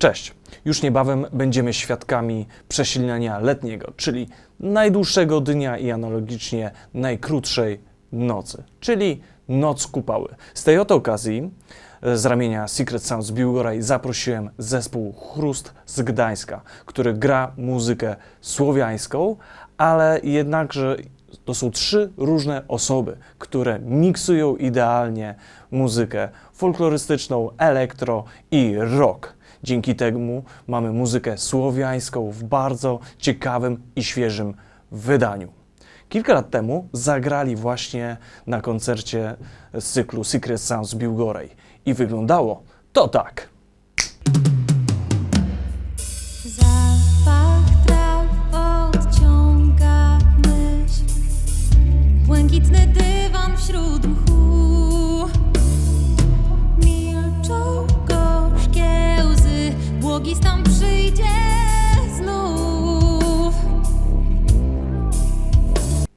Cześć! Już niebawem będziemy świadkami przesilenia letniego, czyli najdłuższego dnia i analogicznie najkrótszej nocy, czyli Noc Kupały. Z tej oto okazji e, z ramienia Secret Sounds Biłgoraj zaprosiłem zespół Chrust z Gdańska, który gra muzykę słowiańską, ale jednakże to są trzy różne osoby, które miksują idealnie muzykę folklorystyczną, elektro i rock. Dzięki temu mamy muzykę słowiańską w bardzo ciekawym i świeżym wydaniu. Kilka lat temu zagrali właśnie na koncercie z cyklu Secret Sounds Biłgorej i wyglądało to tak.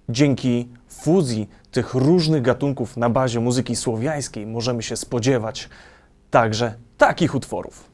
Dzięki fuzji tych różnych gatunków na bazie muzyki słowiańskiej możemy się spodziewać także takich utworów.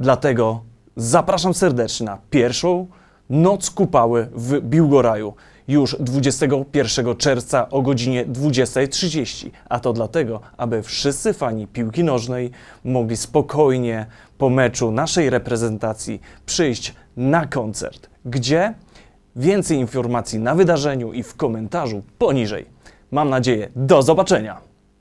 Dlatego zapraszam serdecznie na pierwszą Noc Kupały w Biłgoraju już 21 czerwca o godzinie 20.30. A to dlatego, aby wszyscy fani piłki nożnej mogli spokojnie po meczu naszej reprezentacji przyjść na koncert. Gdzie? Więcej informacji na wydarzeniu i w komentarzu poniżej. Mam nadzieję, do zobaczenia!